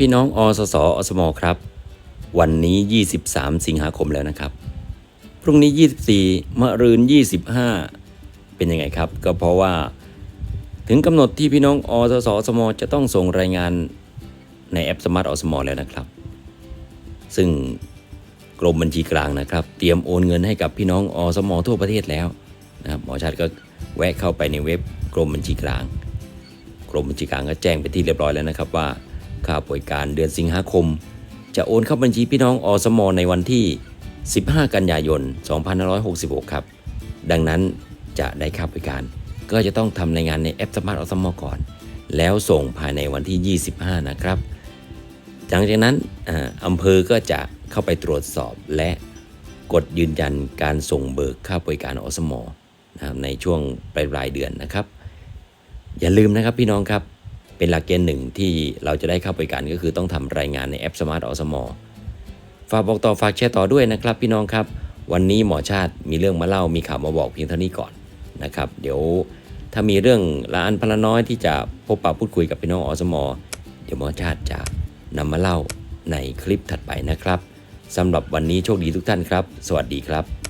พี่น้องอสสอสมครับ วันนี้ 23 สิงหาคมแล้วนะครับ พรุ่งนี้ 24มะรืน 25 เป็นยังไงครับ ก็เพราะว่า ถึงกำหนดที่พี่น้องอสสอสมจะต้องส่งรายงานในแอปสมาร์ทอสมแล้วนะครับ ซึ่งกรมบัญชีกลางนะครับ เตรียมโอนเงินให้กับพี่น้องอสมทั่วประเทศแล้วนะครับหมอชาติก็แวะเข้าไปในเว็บกรมบัญชีกลาง กรมบัญชีกลางก็แจ้งไปที่เรียบร้อยแล้วนะครับว่า ค่าป่วยการเดือนสิงหาคม จะโอนเข้าบัญชีพี่น้องอสมในวันที่ 15 กันยายน 2566 ครับ ดังนั้นจะได้ค่าบริการ ก็จะต้องทำรายงานในแอปสมาร์ทอสมก่อน แล้วส่งภายในวันที่ 25 นะครับ หลังจากนั้นอ่าอำเภอก็จะเข้าไปตรวจสอบและกดยืนยันการส่งเบิกค่าบริการอสมนะครับในช่วงปลายปลายเดือนนะครับ อย่าลืมนะครับพี่น้องครับ เป็นหลักเกณฑ์หนึ่งที่เราจะได้เข้าบริการก็คือต้องทำรายงานในแอปสมาร์ทอสมอฝากบอกต่อฝากแชร์ต่อด้วยนะครับพี่น้องครับ วันนี้หมอชาติมีเรื่องมาเล่ามีข่าวมาบอกเพียงเท่านี้ก่อนนะครับ เดี๋ยวถ้ามีเรื่องละอันพละน้อยที่จะพบปะพูดคุยกับพี่น้องอสมอเดี๋ยวหมอชาติจะนำมาเล่าในคลิปถัดไปนะครับสำหรับวันนี้โชคดีทุกท่านครับ สวัสดีครับ